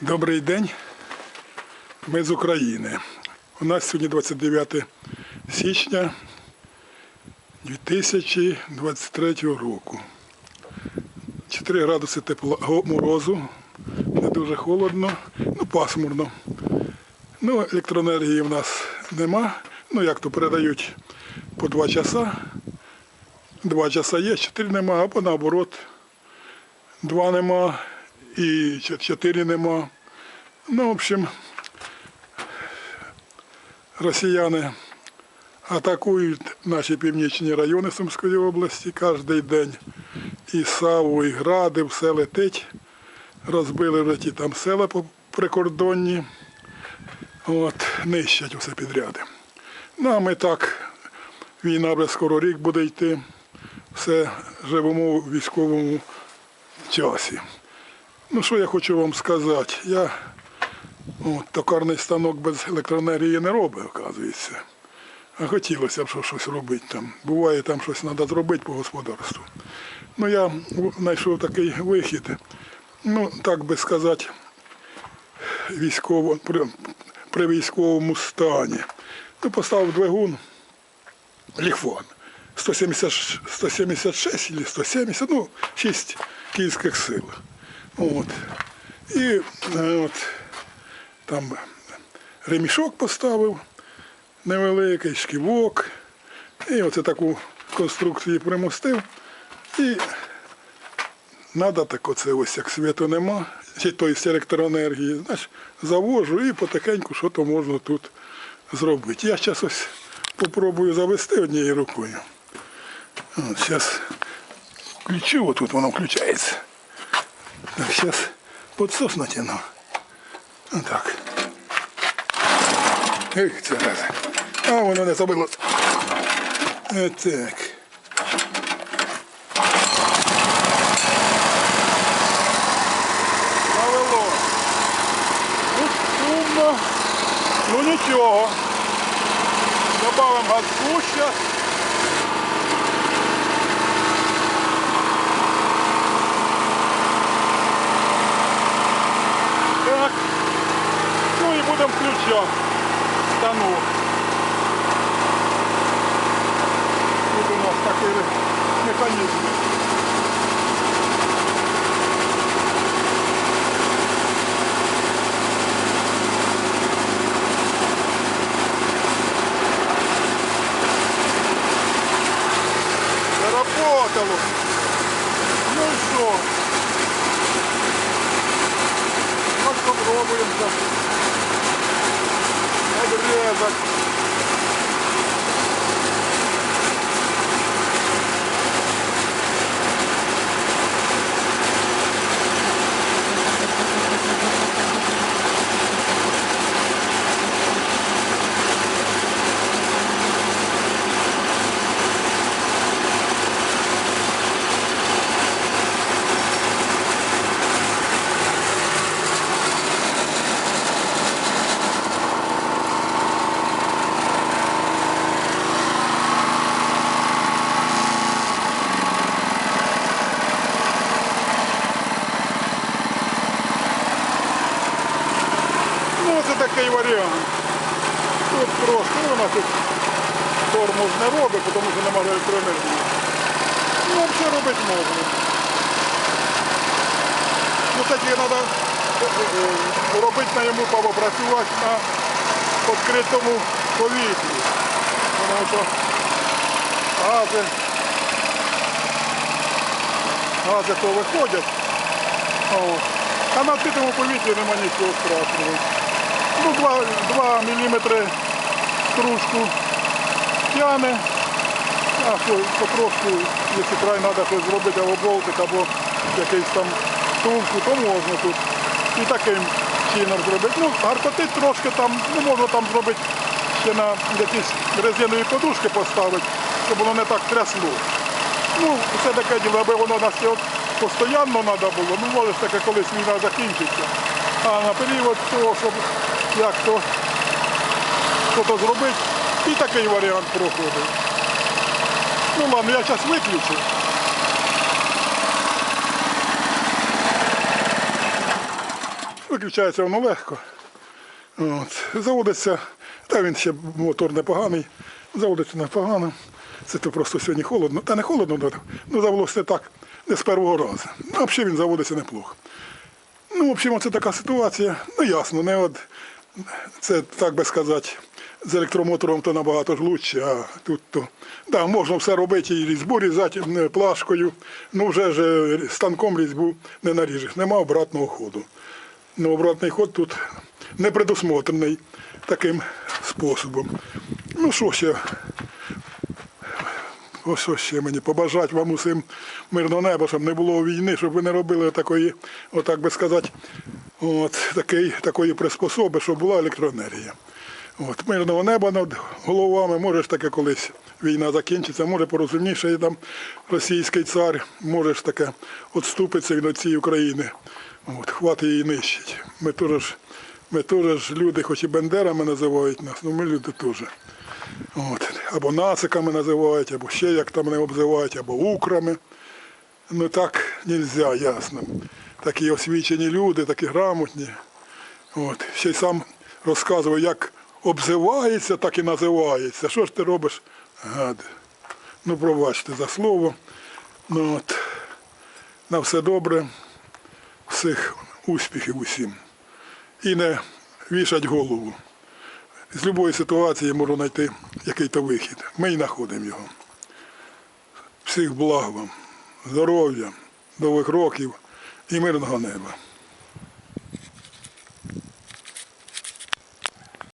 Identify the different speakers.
Speaker 1: Добрий день. Ми з України. У нас сьогодні 29 січня 2023 року. 4 градуси тепла морозу, не дуже холодно, ну пасмурно. Ну, електроенергії в нас нема. Ну як то передають по 2 часа. 2 часа є, 4 нема, або наоборот, 2 нема і 4 нема. Ну, в общем, росіяни атакують наші північні райони Сумської області кожен день. І Саву, і Гради, все летить. Розбили вже ті там села прикордонні. От, нищать усе підряди. Ну, а ми так, війна вже скоро рік буде йти. Все живемо у військовому часі. Ну, що я хочу вам сказати? Я от, токарний станок без електроенергії не робить, оказується. А хотілося б що- щось робити там. Буває, там щось треба зробити по господарству. Ну, я знайшов такий вихід. Ну, так би сказати, військово, при, при військовому стані. Ну, поставив двигун. 170, 176 чи 170, ну, 6 київських сил. От. І е, от, там ремішок поставив невеликий, шківок. І оце таку конструкцію примостив. І треба так оце ось як світу нема, тобто електроенергії, знаєш, завожу і потихеньку що то можна тут зробити. Я зараз ось попробую завести однією рукою. Зараз включу, отут воно включається. Так, сейчас подсос натяну. Так. Ех, це раз. А, воно не забило. Так. Завело. Ну, шумно. Ну нічого. Добавимо газку зараз. Так. Ну і будемо включати станок. Тут у нас такий механізм. Заработало. Ну і що? Ось попробуємо так. Обрезать. Ну, це такий варіант. Ну, вона тут тормоз не робить, тому що немає електроенергії. Ну, все робити можна. Ну, тоді треба робити на йому попрацювати на відкритому повітрі. Тому що гази, гази то виходять. А на відкритому повітрі нема нічого страшного. Ну, 2, 2 мм стружку тяне. А потрошку, якщо край треба щось зробити, або болтик, або якийсь там тулку, то можна тут. І таким чином зробити. Ну, гаркотить трошки там, ну можна там зробити ще на якісь резинові подушки поставити, щоб воно не так трясло. Ну, все таке діло, аби воно ще от постійно треба було, ну може таке колись війна закінчиться. А на період того, щоб як то що-то зробити, і такий варіант проходить. Ну ладно, я зараз виключу. Виключається воно легко. От. Заводиться, та він ще мотор непоганий, заводиться непогано. Це то просто сьогодні холодно. Та не холодно, ну, завелося так, не з першого разу. Ну, взагалі він заводиться неплохо. Ну, в общем, це така ситуація. Ну, ясно, не от це так би сказати, з електромотором то набагато лучше, а тут то. Да, можна все робити і різьбу різати плашкою. Ну вже ж е, станком різьбу не наріжеш. Нема обратного ходу. Ну, обратний ход тут не предусмотрений таким способом. Ну що ще? Ось ще мені побажати вам усім мирного неба, щоб не було війни, щоб ви не робили такої, отак би сказати, от, такої, такої приспособи, щоб була електроенергія. От, мирного неба над головами, може ж таке колись війна закінчиться, може порозумніше там російський цар, може ж таке відступиться від цієї України. От, хватить її нищить. Ми теж, ми теж люди, хоч і бендерами називають нас, але ми люди теж. От. Або нациками називають, або ще як там не обзивають, або украми. Ну так нельзя, ясно. Такі освічені люди, такі грамотні. От. Ще й сам розказував, як обзивається, так і називається. Що ж ти робиш? Гад. Ну, пробачте за слово. Ну, от. На все добре, всіх успіхів усім. І не вішать голову. З будь-якої ситуації можна знайти який-то вихід. Ми й знаходимо його. Всіх благ вам, здоров'я, довгих років і мирного неба.